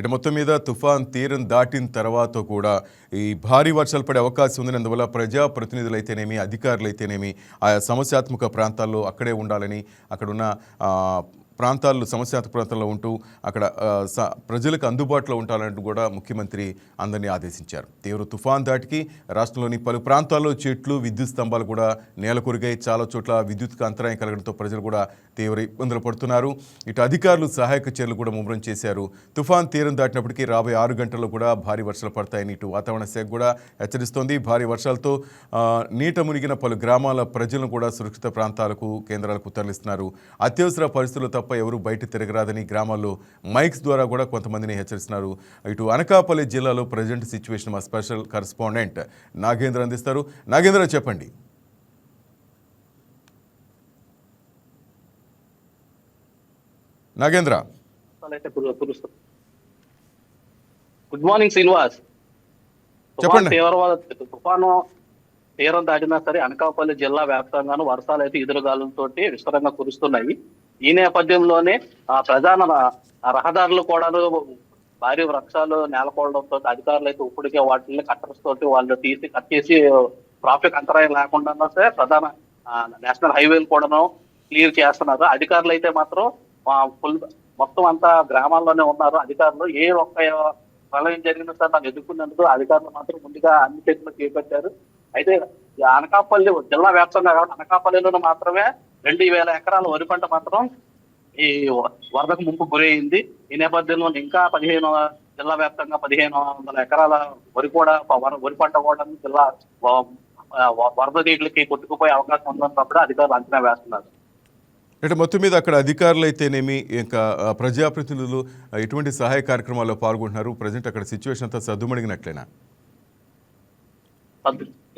ఇటు మొత్తం మీద తుఫాన్ తీరం దాటిన తర్వాత కూడా ఈ భారీ వర్షాలు పడే అవకాశం ఉంది. అందువల్ల ప్రజాప్రతినిధులైతేనేమి అధికారులైతేనేమి ఆయా సమస్యాత్మక ప్రాంతాల్లో అక్కడే ఉండాలని అక్కడున్న ప్రాంతాల్లో సమస్యాత ప్రాంతాల్లో ఉంటూ అక్కడ స- ప్రజలకు అందుబాటులో ఉండాలంటూ కూడా ముఖ్యమంత్రి అందరినీ ఆదేశించారు. తీవ్ర తుఫాన్ దాటికి రాష్ట్రంలోని పలు ప్రాంతాల్లో చెట్లు విద్యుత్ స్తంభాలు కూడా నేలకొరిగాయి. చాలా చోట్ల విద్యుత్కు అంతరాయం కలగడంతో ప్రజలు కూడా తీవ్ర ఇబ్బందులు పడుతున్నారు. ఇటు అధికారులు సహాయక చర్యలు కూడా ముమ్మరం చేశారు. తుఫాన్ తీరం దాటినప్పటికీ రాబోయే ఆరు గంటల్లో కూడా భారీ వర్షాలు పడతాయని ఇటు వాతావరణ శాఖ కూడా హెచ్చరిస్తోంది. భారీ వర్షాలతో నీట మునిగిన పలు గ్రామాల ప్రజలను కూడా సురక్షిత ప్రాంతాలకు కేంద్రాలకు తరలిస్తున్నారు. అత్యవసర పరిస్థితులు తప్ప ఎవరు బయట తిరగరాదని గ్రామాల్లో మైక్స్ ద్వారా కూడా కొంతమందిని హెచ్చరిస్తున్నారు. ఇటు అనకాపల్లి జిల్లాలో ప్రజెంట్ సిచ్యువేషన్ మా స్పెషల్ కరస్పాండెంట్ నాగేంద్ర అందిస్తారు. నాగేంద్ర చెప్పండి. నాగేంద్ర. Good morning Srinivas. చెప్పండి. తీవ్రవాద తుఫాను తీరం దాటినా సరే అనకాపల్లి జిల్లా వ్యాప్తంగాను వర్షాలు అయితే ఎదురుగాలులతో విస్తారంగా కురుస్తున్నాయి. ఈ నేపథ్యంలోనే ఆ ప్రధాన రహదారులు కూడా భారీ వృక్షాలు నేలకోవడంతో అధికారులు అయితే ఇప్పటికే వాటిని కట్టర్స్ తోటి వాళ్ళు తీసి కట్ చేసి ట్రాఫిక్ అంతరాయం లేకుండా సరే ప్రధాన నేషనల్ హైవేలు కూడాను క్లియర్ చేస్తున్నారు. అధికారులు అయితే మాత్రం ఫుల్ మొత్తం అంతా గ్రామాల్లోనే ఉన్నారు. అధికారులు ఏ ఒక్క ప్రళయం జరిగిన సార్ నాకు ఎదుర్కొన్నందుకు అధికారులు మాత్రం ముందుగా అన్ని చర్యలు చేపట్టారు. అయితే అనకాపల్లి జిల్లా వ్యాప్తంగా కాబట్టి అనకాపల్లిలో మాత్రమే రెండు వేల ఎకరాల వరి పంట మాత్రం ఈ వరదకు ముంపు గురైంది. ఈ నేపథ్యంలో ఇంకా పదిహేను జిల్లా వ్యాప్తంగా పదిహేను వందల ఎకరాల వరి కూడా వరి పంట కూడా జిల్లా వరద నీటికి కొట్టుకుపోయే అవకాశం ఉందన్నప్పుడు అధికారులు అంచనా వేస్తున్నారు. ఇటు మొత్తం మీద అక్కడ అధికారులు అయితేనేమి ఇంకా ప్రజాప్రతినిధులు ఎటువంటి సహాయ కార్యక్రమాల్లో పాల్గొంటున్నారు? ప్రజెంట్ అక్కడ సిచ్యువేషన్ అంతా సద్దుమణిగినట్లేనా?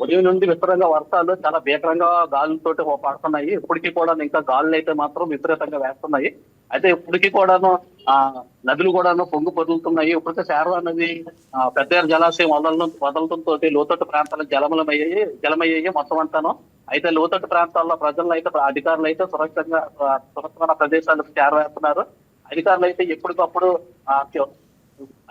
ఉదయం నుండి విపరీతంగా వర్షాలు చాలా భీకరంగా గాలులతోటి పడుతున్నాయి. ఇప్పటికీ కూడా ఇంకా గాలులు అయితే మాత్రం విపరీతంగా వేస్తున్నాయి. అయితే ఇప్పటికీ కూడాను ఆ నదులు కూడాను పొంగు పొదులుతున్నాయి. ఇప్పటికే శారదా నది పెద్ద జలాశయం వదల వదలడంతో లోతట్టు ప్రాంతాలకు జలమలమయ్యాయి జలమయ్యాయి మొత్తం అంతాను. అయితే లోతట్టు ప్రాంతాల్లో ప్రజలను అయితే అధికారులు అయితే సురక్షితంగా సురక్షితమైన ప్రదేశాలకు చేరవేస్తున్నారు అధికారులు అయితే ఎప్పటికప్పుడు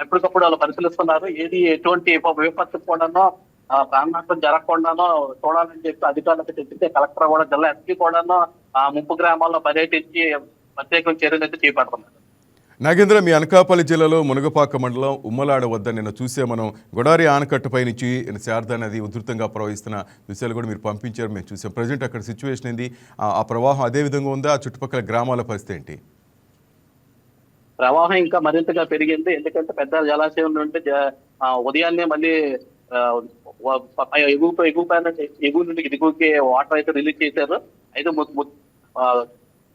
ఎప్పటికప్పుడు వాళ్ళు పరిశీలిస్తున్నారు. ఏది ఎటువంటి విపత్తు కూడానో ఆ, ప్రాణ నష్టం జరగకుండానో చూడాలని చెప్పి అధికారులకు చెప్తే కలెక్టర్ కూడా జిల్లా ఎస్పీ కూడాను ఆ ముంపు గ్రామాల్లో పర్యటించి ప్రత్యేక చర్యలు అయితే చేపడుతున్నారు. నాగేంద్ర మీ అనకాపల్లి జిల్లాలో మునగపాక మండలం ఉమ్మలాడ వద్ద నిన్న చూసే మనం గొడారి ఆనకట్టుపై నుంచి శారదా నది ఉధృతంగా ప్రవహిస్తున్న దృశ్యాలు కూడా మీరు పంపించారు మేము చూసాం. ప్రజెంట్ అక్కడ సిచ్యువేషన్ ఏంది? ఆ- ప్రవాహం అదే విధంగా ఉందా? ఆ చుట్టుపక్కల గ్రామాల పరిస్థితి ఏంటి? ప్రవాహం ఇంకా మరింతగా పెరిగింది. ఎందుకంటే పెద్ద జలాశయం నుండి ఉదయాన్నే మళ్ళీ ఎగువ ఎగువ పైన ఎగువ నుండి దిగువకి వాటర్ అయితే రిలీజ్ చేశారు అయితే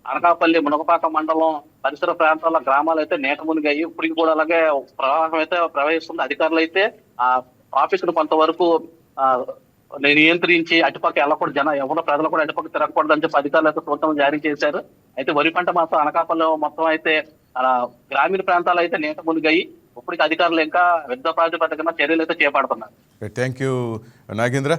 అనకాపల్లి మునగపాక మండలం పరిసర ప్రాంతాల గ్రామాలు అయితే నేట మునిగాయి. ఇప్పటికి కూడా అలాగే ప్రవాహం అయితే ప్రవహిస్తుంది. అధికారులు అయితే ఆ ఆఫీసులు కొంతవరకు ఆ, నియంత్రించి అటుపక్క వెళ్ళకూడదు. జన ఎవరు ప్రజలు కూడా అటుపక్క తిరగకూడదు అని చెప్పి అధికారులు అయితే సూచనలు జారీ చేశారు. అయితే వరి పంట మాత్రం అనకాపల్లి మొత్తం అయితే ఆ, గ్రామీణ ప్రాంతాలు అయితే నేట మునిగాయి. ఇప్పటికి అధికారులు ఇంకా యుద్ధ ప్రాతిపదికన చర్యలు అయితే చేపడుతున్నారు థ్యాంక్ యూ నాగేంద్ర.